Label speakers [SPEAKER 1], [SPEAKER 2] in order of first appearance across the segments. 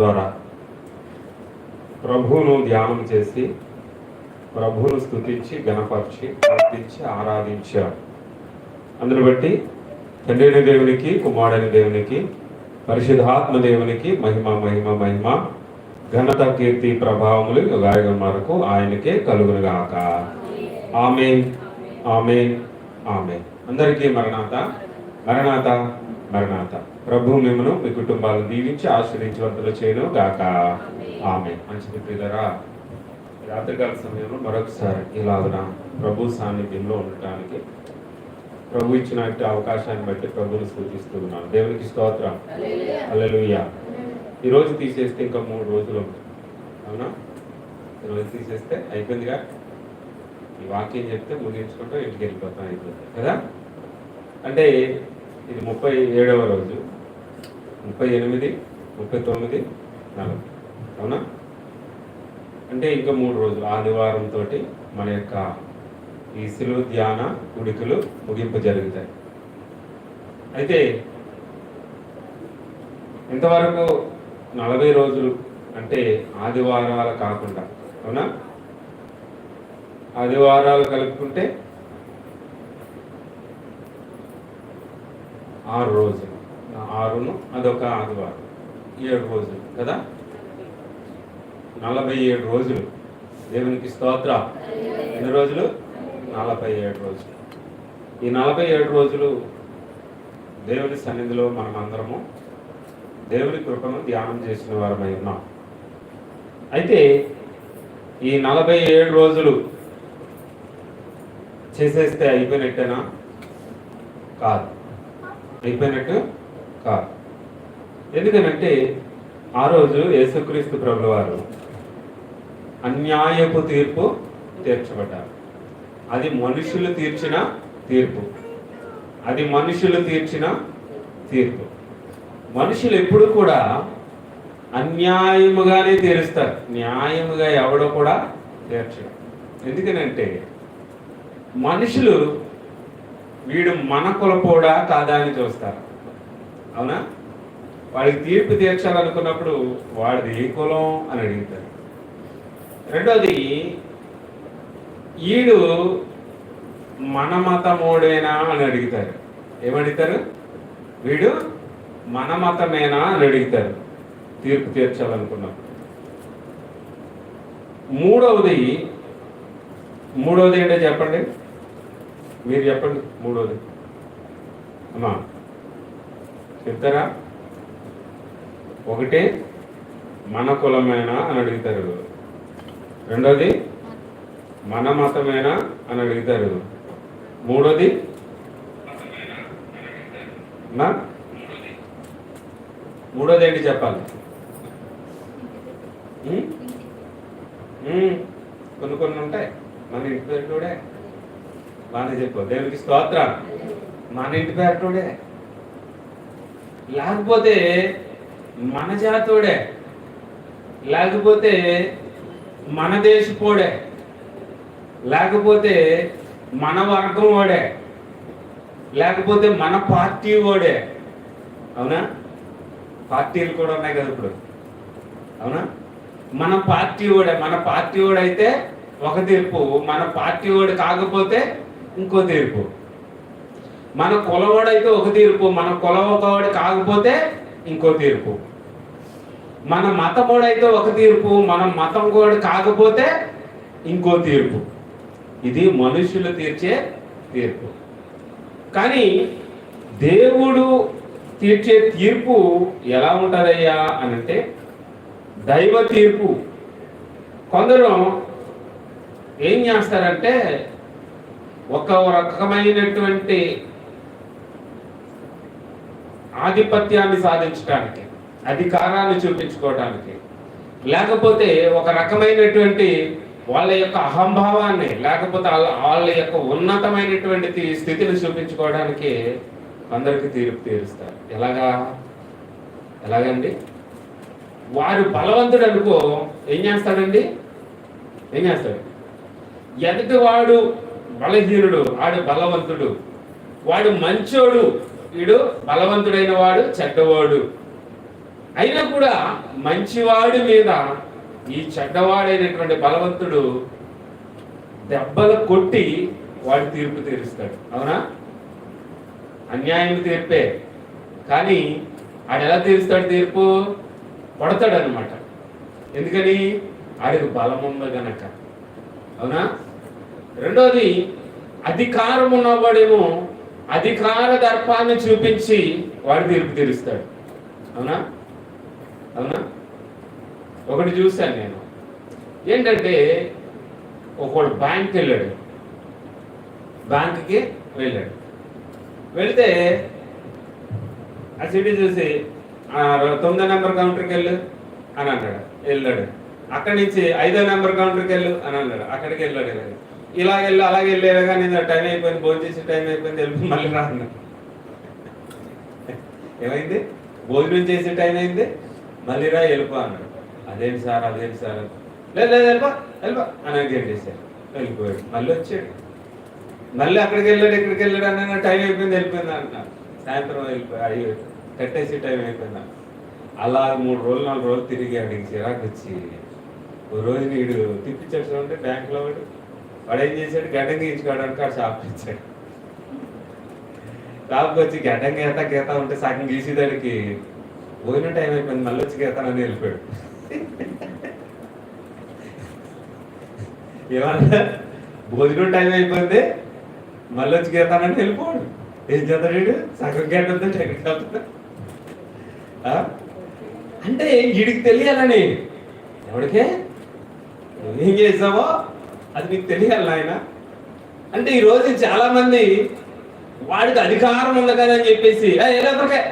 [SPEAKER 1] ద్వారా ప్రభువును ధ్యానం చేసి ప్రభువును స్థుతించి గణపరిచి ప్రార్థించి ఆరాధించారు. అందును బట్టి తండ్రిని దేవునికి కుమారుని దేవునికి పరిశుద్ధాత్మ దేవునికి మహిమ మహిమ మహిమ ఘనత కీర్తి ప్రభావములు యుగాయుగం వరకు ఆయనకే కలుగునుగాక. ఆమె ఆమె ఆమె అందరికీ మరణాత. మరణాత. మరణాత. ప్రభు మిమ్మను మీ కుటుంబాలను దీవించి ఆశ్రయించవంతులు చేయను గాక. ఆమె మంచిది ప్రియులరా రాత్రికాల సమయంలో మరొకసారి ఇలాగున ప్రభు సాన్నిధ్యంలో ఉండటానికి ప్రభు ఇచ్చిన అవకాశాన్ని బట్టి ప్రభుని సూచిస్తూ ఉన్నాను. దేవునికి స్తోత్రం. అల్లెలుయ్య ఈ రోజు తీసేస్తే ఇంకా మూడు రోజులు అవునా? ఈరోజు తీసేస్తే అయిపోయిందిగా? ఈ వాక్యం చెప్తే ముగించుకుంటూ ఇంటికి వెళ్ళిపోతాం అయిపోతుంది. కదా? అంటే ఇది ముప్పై ఏడవ రోజు. ముప్పై ఎనిమిది ముప్పై తొమ్మిది నలభై. అవునా? అంటే ఇంకా మూడు రోజులు. ఆదివారంతో మన యొక్క ఈ సిలువ ధ్యాన ఉడికలు ముగింపు జరుగుతాయి అయితే ఇంతవరకు నలభై రోజులు అంటే ఆదివారాలు కాకుండా అవునా? ఆదివారాలు కలుపుకుంటే ఆరు రోజులు. ఆరును అదొక ఆదివారం ఏడు రోజులు కదా? నలభై ఏడు రోజులు. దేవునికి స్తోత్ర. ఎన్ని రోజులు? నలభై ఏడు రోజులు. ఈ నలభై ఏడు రోజులు దేవుని సన్నిధిలో మనం అందరము దేవుని కృపను ధ్యానం చేసిన వారమై ఉన్నాం. అయితే ఈ నలభై ఏడు రోజులు చేసేస్తే అయిపోయినట్టేనా? కాదు. అయిపోయినట్టు కాదు. ఎందుకనంటే ఆ రోజు యేసుక్రీస్తు ప్రభుల వారు అన్యాయపు తీర్పు తీర్చబడ్డారు. అది మనుషులు తీర్చిన తీర్పు. అది మనుషులు తీర్చిన తీర్పు. మనుషులు ఎప్పుడు కూడా అన్యాయముగానే తీరుస్తారు. న్యాయముగా ఎవడో కూడా తీర్చడం. ఎందుకనంటే మనుషులు వీడు మన కులపోడా కాదా అని చూస్తారు. అవునా? వాడికి తీర్పు తీర్చాలనుకున్నప్పుడు వాడిది ఏ కులం అని అడుగుతారు. రెండోది ఈడు మన మతమోడేనా అని అడుగుతారు. ఏమడుగుతారు? వీడు మన మతమేనా అని అడుగుతారు. తీర్పు తీర్చాలనుకున్నప్పుడు. మూడవది మూడవది ఏంటో చెప్పండి. మీరు చెప్పండి మూడోది. అమ్మా చెప్తారా? ఒకటి మన కులమేనా అని అడుగుతారు. రెండోది మన మతమేనా అని అడుగుతారు. మూడోది అమ్మా? మూడోది ఏంటి చెప్పాలి? కొన్ని కొన్ని ఉంటాయి. మన ఇంటి పేరుటోడే బాగానే చెప్పు. దేవునికి స్తోత్ర మన ఇంటి పేరటోడే. లేకపోతే మన జాతోడే. లేకపోతే మన దేశపోడే లేకపోతే మన వర్గం వాడే. లేకపోతే మన పార్టీ వాడే. అవునా? పార్టీలు కూడా ఉన్నాయి కదా ఇప్పుడు. అవునా? మన పార్టీ వాడే. మన పార్టీ వాడైతే ఒక తీర్పు. మన పార్టీ వాడు కాకపోతే ఇంకో తీర్పు. మన కులవాడైతే ఒక తీర్పు మన కులవాడు కాకపోతే ఇంకో తీర్పు. మన మతమోడైతే ఒక తీర్పు మన మతం కూడా కాకపోతే ఇంకో తీర్పు. ఇది మనుషులు తీర్చే తీర్పు. కానీ దేవుడు తీర్చే తీర్పు ఎలా ఉంటుందయ్యా అని అంటే దైవ తీర్పు. కొందరు ఏం చేస్తారంటే ఒక రకమైనటువంటి ఆధిపత్యాన్ని సాధించడానికి అధికారాన్ని చూపించుకోవడానికి లేకపోతే ఒక రకమైనటువంటి వాళ్ళ యొక్క అహంభావాన్ని లేకపోతే వాళ్ళ వాళ్ళ యొక్క ఉన్నతమైనటువంటి స్థితిని చూపించుకోవడానికి అందరికి తీర్పు తీరుస్తారు. ఎలాగా? ఎలాగండి? వారు బలవంతుడు అనుకో ఏం చేస్తాడండి? ఏం చేస్తాడు? ఎదుటి వాడు బలహీనుడు వాడు బలవంతుడు. వాడు మంచోడు వీడు బలవంతుడైన వాడు చెడ్డవాడు. అయినా కూడా మంచివాడి మీద ఈ చెడ్డవాడైనటువంటి బలవంతుడు దెబ్బలు కొట్టి వాడు తీర్పు తీరుస్తాడు. అవునా? అన్యాయం తీర్పే. కానీ ఆడు ఎలా తీరుస్తాడు తీర్పు? కొడతాడు అనమాట ఎందుకని? ఆడికి బలం ఉంది గనక అవునా? రెండోది అధికారం ఉన్నవాడేమో అధికార దర్పాన్ని చూపించి వాడి తీర్పు తీరుస్తాడు. అవునా? అవునా? ఒకటి చూశాను నేను. ఏంటంటే ఒకడు బ్యాంక్కి వెళ్ళాడు. బ్యాంక్కి వెళ్ళాడు. వెళ్తే ఆ సిటీ చూసి తొమ్మిదో నెంబర్ కౌంటర్కి వెళ్ళు అని అన్నాడు. వెళ్ళాడు. అక్కడి నుంచి ఐదో నెంబర్ కౌంటర్కి వెళ్ళు అని అన్నాడు. అక్కడికి వెళ్ళాడు ఇలాగ. ఇలా వెళ్ళి అలాగే వెళ్ళారు కానీ టైం అయిపోయింది భోజనం చేసే టైం అయిపోయింది వెళ్ళి మళ్ళీ రా ఏమైంది? భోజనం చేసే టైం అయింది మళ్ళీ రా వెళ్ళిపో అన్నాడు. అదేంటి సార్ అదేంటి సార్? లేదు లేదు వెళ్ళిపో వెళ్ళిపో అని అడిగేం చేశారు వెళ్ళిపోయాడు. మళ్ళీ వచ్చాడు. మళ్ళీ అక్కడికి వెళ్ళాడు ఇక్కడికి వెళ్ళాడు అన్న టైం అయిపోయింది వెళ్ళిపోయింది అంటున్నారు సాయంత్రం వెళ్ళిపోయి అయ్యి కట్టేసి టైం అయిపోయింది. అలా మూడు రోజులు నాలుగు రోజులు తిరిగి అడిగి చిరాకు వచ్చి ఓ రోజు నీడు తిప్పించాడు చూడండి బ్యాంకులో వాడు? వాడు ఏం చేశాడు గడ్డం ఇచ్చుకోవడానికి ఆ షాప్ ఇచ్చాడు షాప్కి వచ్చి గడ్డం గీత గీత ఉంటే సగం గీసేదానికి పోయిన టైం అయిపోయింది మళ్ళీ వచ్చి గీతానని వెళ్ళిపోయాడు. ఏమన్నా? భోజనం టైం అయిపోయింది మళ్ళీ వచ్చి గీతానని వెళ్ళిపోడు ఏం చేస్తాడు సగం గంట ఉందో వెళ్తాడు? అంటే వీడికి తెలియాలని. ఎవరికే నువ్వేం చేసావో? అది మీకు తెలియాలి నాయన. అంటే ఈ రోజు చాలా మంది వాడికి అధికారం ఉంది కదా అని చెప్పేసి "ఏ, ఎలా దొరకాయి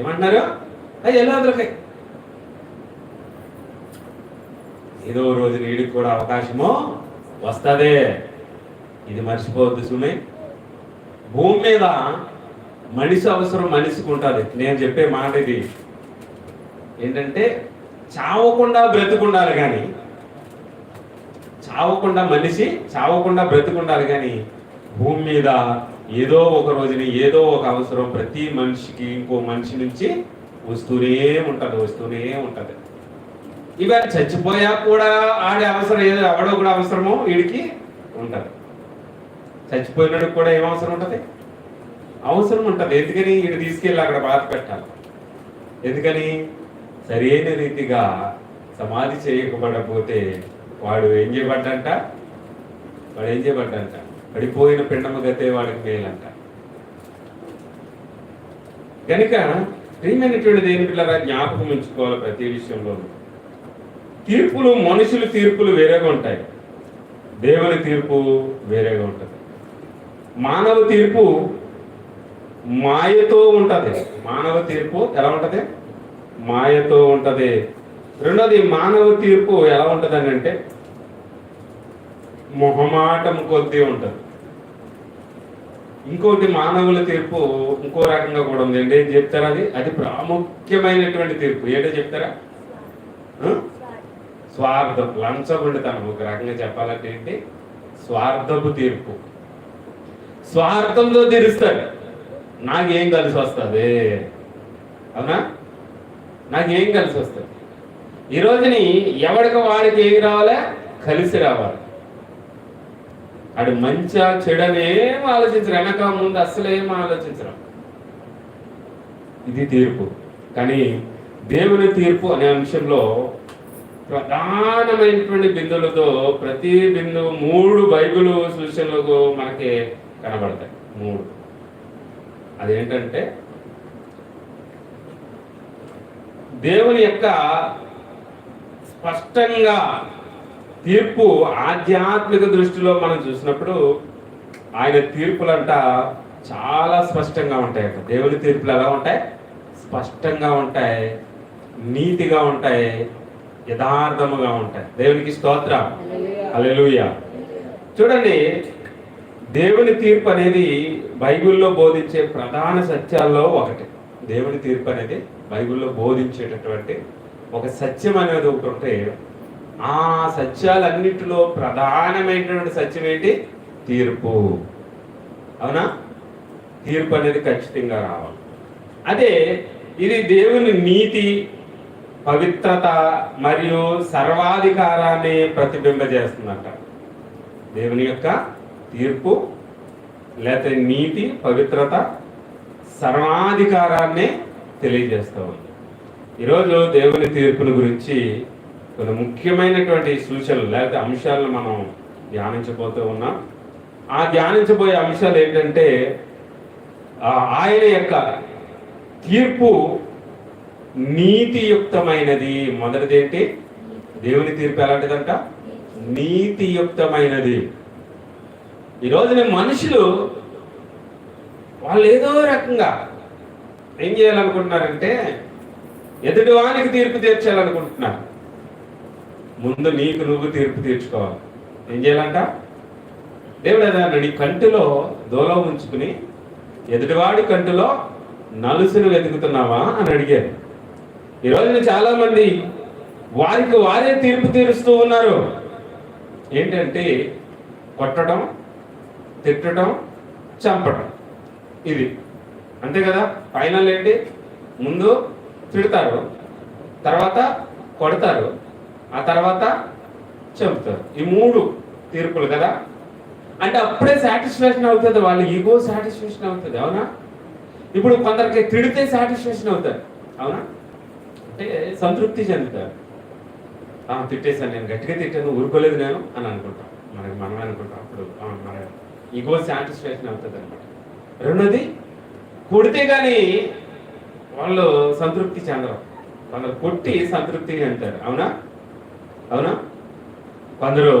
[SPEAKER 1] ఏమంటున్నారు? "ఏ, ఎలా దొరకాయి ఏదో రోజు నీడికి కూడా అవకాశము వస్తదే. ఇది మర్చిపోవద్దు సుమి. భూమి మీద మనిషి అవసరం మనిషికి ఉంటుంది నేను చెప్పే మాట ఇది. ఏంటంటే చావకుండా బ్రతుకుండాలి కానీ చావకుండా మనిషి చావకుండా బ్రతుకుండాలి కానీ భూమి మీద ఏదో ఒక రోజున ఏదో ఒక అవసరం ప్రతి మనిషికి ఇంకో మనిషి నుంచి వస్తూనే ఉంటుంది వస్తూనే ఉంటుంది. ఇవాళ చచ్చిపోయా కూడా ఆడే అవసరం ఏదో ఎవడో కూడా అవసరమో వీడికి ఉంటుంది. చచ్చిపోయినాడు కూడా ఏం అవసరం ఉంటుంది? అవసరం ఉంటుంది. ఎందుకని వీడు తీసుకెళ్ళి అక్కడ బాధ పెట్టాలి? ఎందుకని సరైన రీతిగా సమాధి చేయకపోతే వాడు ఏం చేయబడ్డంట? వాడు ఏం చేయబడ్డంట? పడిపోయిన పిండము గతే వాడికి మేలంట. కనుక ప్రియమైనటువంటి దేని పిల్లరా జ్ఞాపకం ఉంచుకోవాలి ప్రతి విషయంలోనూ తీర్పులు మనుషుల తీర్పులు వేరేగా ఉంటాయి. దేవుని తీర్పు వేరేగా ఉంటుంది. మానవ తీర్పు మాయతో ఉంటుంది. మానవ తీర్పు ఎలా ఉంటది? మాయతో ఉంటుంది. రెండోది మానవ తీర్పు ఎలా ఉంటది అని అంటే మొహమాటం కొద్దీ ఉంటుంది. ఇంకోటి మానవుల తీర్పు ఇంకో రకంగా కూడా ఉంది. ఏంటి ఏం చెప్తారా అది? అది ప్రాముఖ్యమైనటువంటి తీర్పు. ఏంటో చెప్తారా? ఆ? స్వార్థం. లంచగొండితనం. ఒక రకంగా చెప్పాలంటే ఏంటి? స్వార్థపు తీర్పు. స్వార్థంతో తీరుస్తారు. నాకేం కలిసి వస్తుంది? అవునా? నాకేం కలిసి వస్తుంది? ఈ రోజుని ఎవరికి వాడికి ఏం రావాలా? కలిసి రావాలి. ఆడు మంచా చెడనేం ఆలోచించరు. వెనక ముందు అసలేం ఆలోచించరు. ఇది తీర్పు. కానీ దేవుని తీర్పు అనే అంశంలో ప్రధానమైనటువంటి బిందువులతో ప్రతి బిందువు మూడు బైబిల్ సూచనలకు మనకి కనబడతాయి. మూడు. అదేంటంటే దేవుని యొక్క స్పష్టంగా తీర్పు ఆధ్యాత్మిక దృష్టిలో మనం చూసినప్పుడు ఆయన తీర్పులంట చాలా స్పష్టంగా ఉంటాయట. దేవుని తీర్పులు ఎలా ఉంటాయి? స్పష్టంగా ఉంటాయి నీతిగా ఉంటాయి యథార్థముగా ఉంటాయి. దేవునికి స్తోత్రం. హల్లెలూయా. చూడండి దేవుని తీర్పు అనేది బైబిల్లో బోధించే ప్రధాన సత్యాల్లో ఒకటి. దేవుని తీర్పు అనేది బైబిల్లో బోధించేటటువంటి ఒక సత్యం అనేది ఒకటి ఉంటే ఆ సత్యాలన్నిటిలో ప్రధానమైనటువంటి సత్యం ఏంటి? తీర్పు. అవునా? తీర్పు అనేది ఖచ్చితంగా రావాలి. అదే ఇది దేవుని నీతి పవిత్రత మరియు సర్వాధికారాన్ని ప్రతిబింబజేస్తుందంట. దేవుని యొక్క తీర్పు లేకపోతే నీతి పవిత్రత సర్వాధికారాన్ని తెలియజేస్తూ ఉంది. ఈరోజు దేవుని తీర్పుని గురించి కొన్ని ముఖ్యమైనటువంటి సూచనలు లేకపోతే అంశాలను మనం ధ్యానించబోతూ ఉన్నాం. ఆ ధ్యానించబోయే అంశాలు ఏంటంటే ఆ ఆయన యొక్క తీర్పు నీతియుక్తమైనది. మొదటిది ఏంటి దేవుని తీర్పు ఎలాంటిదంట? నీతియుక్తమైనది. ఈ రోజున మనుషులు వాళ్ళు ఏదో రకంగా ఏం చేయాలనుకుంటున్నారంటే ఎదుటివానికి తీర్పు తీర్చాలనుకుంటున్నా ముందు నీకు నువ్వు తీర్పు తీర్చుకోవాలి. ఏం చేయాలంట? దేవుడు ఏదన్నా నీ కంటిలో దూలం ఉంచుకుని ఎదుటివాడి కంటిలో నలుసును వెతుకుతున్నావా అని అడిగారు ఈ రోజున చాలా మంది వారికి వారే తీర్పు తీరుస్తూ ఉన్నారు. ఏంటంటే కొట్టడం తిట్టడం చంపడం. ఇది. అంతే కదా? ఫైనల్ ఏంటి? ముందు తిడతారు. తర్వాత కొడతారు. ఆ తర్వాత చెబుతారు ఈ మూడు తీర్పులు కదా? అంటే అప్పుడే సాటిస్ఫాక్షన్ అవుతుంది. వాళ్ళ ఈగో సాటిస్ఫాక్షన్ అవుతుంది. అవునా? ఇప్పుడు కొందరికి తిడితే సాటిస్ఫాక్షన్ అవుతారు. అవునా? అంటే సంతృప్తి చెందుతారు. "ఆ, తిట్టేశాను నేను. గట్టిగా తిట్టాను ఊరుకోలేదు నేను అని అనుకుంటాం. మనకి మనమే అనుకుంటాం. అప్పుడు మన ఈగో సాటిస్ఫాక్షన్ అవుతుంది అనమాట రెండోది కొడితే కానీ వాళ్ళు సంతృప్తి చెందరు. కొందరు కొట్టి సంతృప్తిని అంటారు. అవునా? అవునా? కొందరు